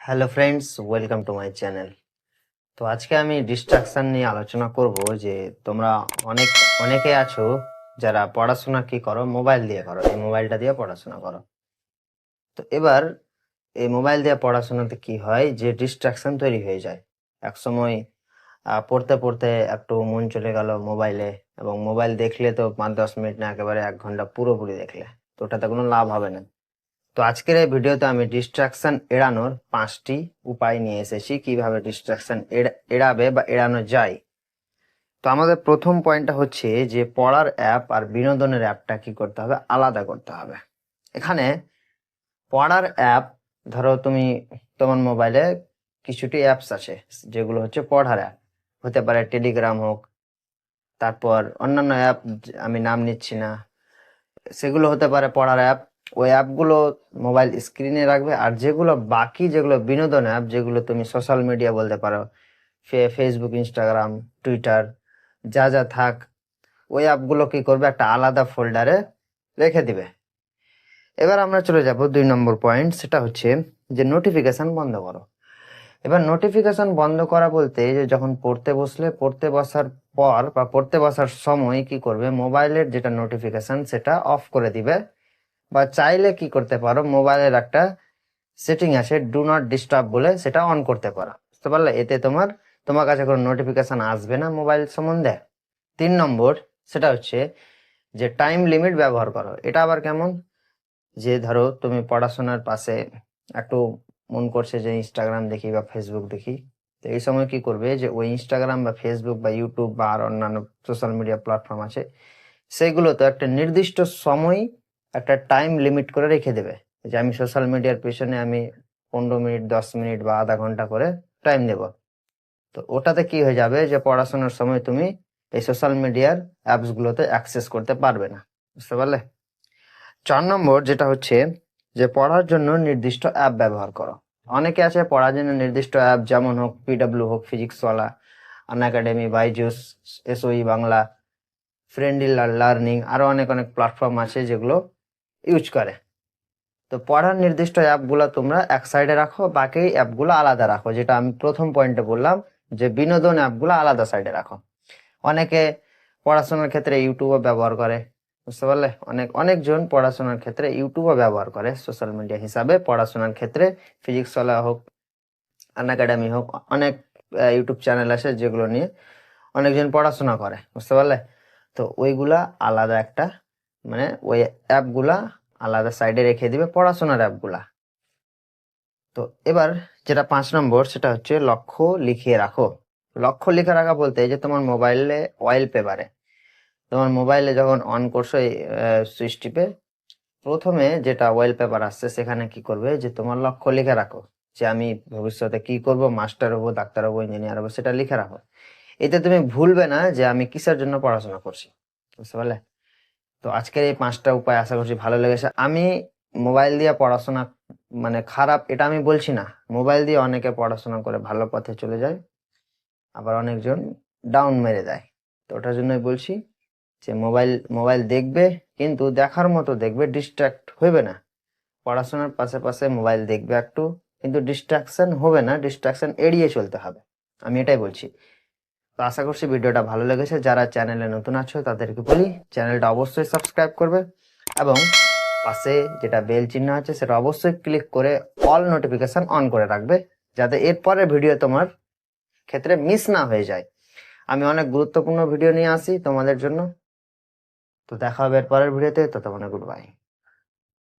Hello friends welcome to my channel তো আজকে আমি ডিস্ট্রাকশন নিয়ে আলোচনা করব যে তোমরা অনেক, অনেকে আছো যারা পড়াশোনা কি করো? মোবাইল দিয়ে করো। এই মোবাইলটা দিয়ে পড়াশোনা করো। তো এবার এই মোবাইল দিয়ে পড়াশোনাতে কি হয়? যে ডিস্ট্রাকশন তৈরি হয়ে যায়। এক সময় পড়তে পড়তে একটু মন চলে গেল মোবাইলে এবং মোবাইল দেখলে তো পাঁচ, দশ মিনিট না, একেবারে এক ঘণ্টা পুরোপুরি দেখলে। তো ওটাতে কোনো লাভ হবে না। তো আজকের এই ভিডিওতে আমি ডিস্ট্রাকশন এড়ানোর পাঁচটি উপায় নিয়ে এসেছি, কীভাবে ডিস্ট্রাকশন এড়াবে বা এড়ানো যায়। তো আমাদের প্রথম পয়েন্টটা হচ্ছে যে পড়ার অ্যাপ আর বিনোদনের অ্যাপটা কি করতে হবে? আলাদা করতে হবে। এখানে পড়ার অ্যাপ ধরো তুমি তোমার মোবাইলে কিছুটি অ্যাপস আছে, যেগুলো হচ্ছে পড়ার অ্যাপ হতে পারে টেলিগ্রাম হোক, তারপর অন্যান্য অ্যাপ আমি নাম নিচ্ছি না, সেগুলো হতে পারে পড়ার অ্যাপ ওই অ্যাপগুলো মোবাইল স্ক্রিনে রাখবে আর যেগুলো বাকি যেগুলো বিনোদন অ্যাপ, যেগুলো তুমি সোশ্যাল মিডিয়া বলতে পারো ফেসবুক ইনস্টাগ্রাম টুইটার যা যা থাক, ওই অ্যাপগুলো কি করবে? একটা আলাদা ফোল্ডারে রেখে দিবে। এবার আমরা চলে যাব দুই নম্বর পয়েন্ট সেটা হচ্ছে যে নোটিফিকেশান বন্ধ করো। এবার নোটিফিকেশান বন্ধ করা বলতে যে যখন পড়তে বসলে, পড়তে বসার পর বা পড়তে বসার সময় কি করবে? মোবাইলের যেটা নোটিফিকেশান সেটা অফ করে দিবে। বা চাইলে কি করতে পারো? মোবাইলের একটা সেটিং আছে ডু নট ডিস্টার্ব বলে সেটা অন করতে পারো। বুঝতে পারলে? এতে তোমার তোমার কাছে কোনো নোটিফিকেশান আসবে না মোবাইল সম্বন্ধে। তিন নম্বর, সেটা হচ্ছে যে টাইম লিমিট ব্যবহার করো। এটা আবার কেমন? যে ধরো, তুমি পড়াশোনার পাশে একটু মন করছে যে ইনস্টাগ্রাম দেখি বা ফেসবুক দেখি, তো এই সময় কি করবে? যে ওই ইনস্টাগ্রাম বা ফেসবুক বা ইউটিউব বা আর অন্যান্য সোশ্যাল মিডিয়া প্ল্যাটফর্ম আছে সেগুলো তো একটা নির্দিষ্ট সময় একটা টাইম লিমিট করে রেখে দেবে। যে আমি সোশ্যাল মিডিয়ার পেছনে আমি পনেরো মিনিট, দশ মিনিট বা আধা ঘণ্টা করে টাইম দেব তো ওটাতে কি হয়ে যাবে যে পড়াশোনার সময় তুমি এই সোশ্যাল মিডিয়ার অ্যাপসগুলোতে অ্যাক্সেস করতে পারবে না। বুঝতে পারলে? চার নম্বর যেটা হচ্ছে যে পড়ার জন্য নির্দিষ্ট অ্যাপ ব্যবহার করো। অনেকে আছে পড়ার জন্য নির্দিষ্ট অ্যাপ যেমন হোক পিডব্লিউ হোক PhysicsWallah Unacademy Byju's SOE Bangla friendly learning আরও অনেক অনেক প্ল্যাটফর্ম আছে যেগুলো ইউজ করে। তো পড়ার নির্দিষ্ট অ্যাপগুলো তোমরা এক সাইডে রাখো, বাকি অ্যাপগুলো আলাদা রাখো। যেটা আমি প্রথম পয়েন্টে বললাম যে বিনোদন অ্যাপগুলো আলাদা সাইডে রাখো। অনেকে পড়াশোনার ক্ষেত্রে ইউটিউবও ব্যবহার করে, বুঝতে পারলে? অনেক, অনেকজন পড়াশোনার ক্ষেত্রে ইউটিউবও ব্যবহার করে সোশ্যাল মিডিয়া হিসাবে। পড়াশোনার ক্ষেত্রে ফিজিক্স ওয়ালা হোক আন একাডেমি হোক, অনেক ইউটিউব চ্যানেল আছে যেগুলো নিয়ে অনেকজন পড়াশোনা করে, বুঝতে পারলে? তো ওইগুলা আলাদা একটা মানে ওই অ্যাপগুলা আলাদা সাইডে রেখে দিবে পড়াশোনার অ্যাপগুলা তো এবার যেটা পাঁচ নম্বর, সেটা হচ্ছে লক্ষ্য লিখিয়ে রাখো। লক্ষ্য লিখে রাখা বলতে যে তোমার মোবাইলে ওয়াইল পেপারে তোমার মোবাইলে যখন অন করছ এই সুইচ টিপে, প্রথমে যেটা ওয়েল পেপার আসছে সেখানে কি করবে? যে তোমার লক্ষ্য লিখে রাখো। যে আমি ভবিষ্যতে কি করব? মাস্টার হব ডাক্তার হব ইঞ্জিনিয়ার হব, সেটা লিখে রাখো। এতে তুমি ভুলবে না যে আমি কিসের জন্য পড়াশোনা করছি। বুঝতে পারলে? তো আজকের এই পাঁচটা উপায় আশা করছি ভালো লেগেছে। আমি মোবাইল দিয়ে পড়াশোনা মানে খারাপ এটা আমি বলছি না, মোবাইল দিয়ে অনেকে পড়াশোনা করে ভালো পথে চলে যায়, আবার অনেকজন ডাউন মেরে দেয়। তো ওটার জন্যই বলছি যে মোবাইল মোবাইল দেখবে, কিন্তু দেখার মতো দেখবে ডিস্ট্রাক্ট হবে না। পড়াশোনার পাশে পাশে মোবাইল দেখবে একটু, কিন্তু ডিস্ট্রাকশন হবে না ডিস্ট্রাকশন এড়িয়ে চলতে হবে। আমি এটাই বলছি। তো আশা করছি ভিডিওটা ভালো লেগেছে। যারা চ্যানেলে নতুন আছো, তাদেরকে বলি, চ্যানেলটা অবশ্যই সাবস্ক্রাইব করবে এবং পাশে যেটা বেল চিহ্ন আছে, সেটা অবশ্যই ক্লিক করে অল নোটিফিকেশন অন করে রাখবে, যাতে এরপরের ভিডিও তোমার ক্ষেত্রে মিস না হয়ে যায়। আমি অনেক গুরুত্বপূর্ণ ভিডিও নিয়ে আসি তোমাদের জন্য। তো দেখা হবে এর পরের ভিডিওতে, ততক্ষণে গুড বাই